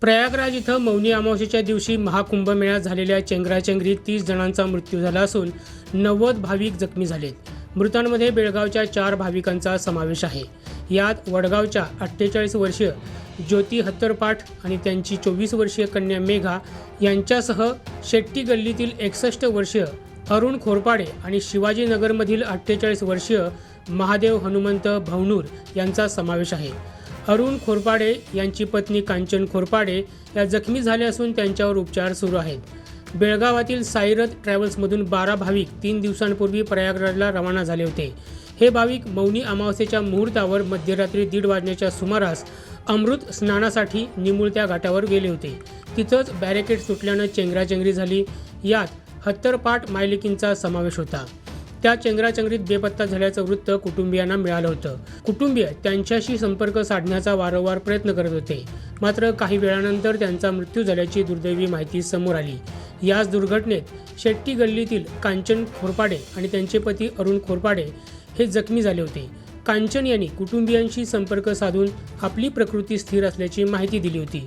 प्रयागराज इथं मौनी अमावस्येच्या दिवशी महाकुंभमेळ्यात झालेल्या चेंगराचेंगरीत तीस जणांचा मृत्यू झाला असून नव्वद भाविक जखमी झालेत. मृतांमध्ये बेळगावच्या चार भाविकांचा समावेश आहे. यात वडगावच्या अठ्ठेचाळीस वर्षीय ज्योती हत्तरपाठ आणि त्यांची चोवीस वर्षीय कन्या मेघा यांच्यासह शेट्टी गल्लीतील एकसष्ट वर्षीय अरुण खोरपाडे आणि शिवाजीनगरमधील अठ्ठेचाळीस वर्षीय महादेव हनुमंत भवनूर यांचा समावेश आहे. अरुण खोरपाडे यांची पत्नी कांचन खोरपाडे या जखमी झाल्या असून त्यांच्यावर उपचार सुरू आहेत. बेळगावातील साईरथ ट्रॅव्हल्समधून बारा भाविक तीन दिवसांपूर्वी प्रयागराजला रवाना झाले होते. हे भाविक मौनी अमावस्येच्या मुहूर्तावर मध्यरात्री दीड वाजण्याच्या सुमारास अमृत स्नानासाठी निमुळत्या घाटावर गेले होते. तिथंच बॅरिकेड सुटल्यानं चेंगराचेंगरी झाली. यात हत्तरपाट मायलिकींचा समावेश होता. त्या चेंगराचेंगरीत बेपत्ता झाल्याचं वृत्त कुटुंबियांना मिळालं होतं. कुटुंबीय त्यांच्याशी संपर्क साधण्याचा वारंवार प्रयत्न करत होते. मात्र काही वेळानंतर त्यांचा मृत्यू झाल्याची दुर्दैवी माहिती समोर आली. याच दुर्घटनेत शेट्टी गल्लीतील कांचन खोरपाडे आणि त्यांचे पती अरुण खोरपाडे हे जखमी झाले होते. कांचन यांनी कुटुंबियांशी संपर्क साधून आपली प्रकृती स्थिर असल्याची माहिती दिली होती.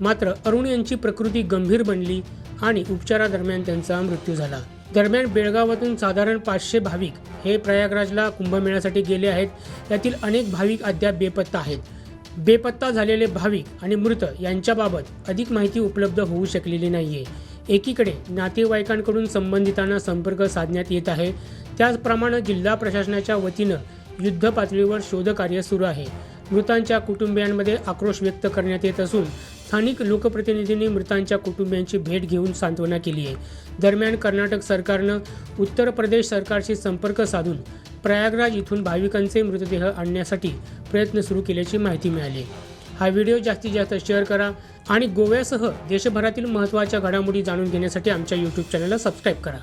मात्र अरुण यांची प्रकृती गंभीर बनली आणि उपचारादरम्यान त्यांचा मृत्यू झाला. दरम्यान बेळगावातून साधारण पाचशे भाविक हे प्रयागराजला कुंभमेळ्यासाठी गेले आहेत. यातील अनेक भाविक अद्याप बेपत्ता आहेत. बेपत्ता झालेले भाविक आणि मृत यांच्याबाबत अधिक माहिती उपलब्ध होऊ शकलेली नाहीये. एकीकडे नातेवाईकांकडून संबंधितांना संपर्क साधण्यात येत आहे. त्याचप्रमाणे जिल्हा प्रशासनाच्या वतीनं युद्ध पातळीवर शोधकार्य सुरू आहे. मृतांच्या कुटुंबियांमध्ये आक्रोश व्यक्त करण्यात येत असून स्थानिक लोकप्रतिनिधींनी मृतांच्या कुटुंबियांची भेट घेऊन सांत्वना केली आहे. दरम्यान कर्नाटक सरकारनं उत्तर प्रदेश सरकारशी संपर्क साधून प्रयागराज इथून भाविकांचे मृतदेह आणण्यासाठी प्रयत्न सुरू केल्याची माहिती मिळाली. हा व्हिडिओ जास्तीत जास्त शेअर करा आणि गोव्यासह देशभरातील महत्त्वाच्या घडामोडी जाणून घेण्यासाठी आमच्या यूट्यूब चॅनलला सबस्क्राईब करा.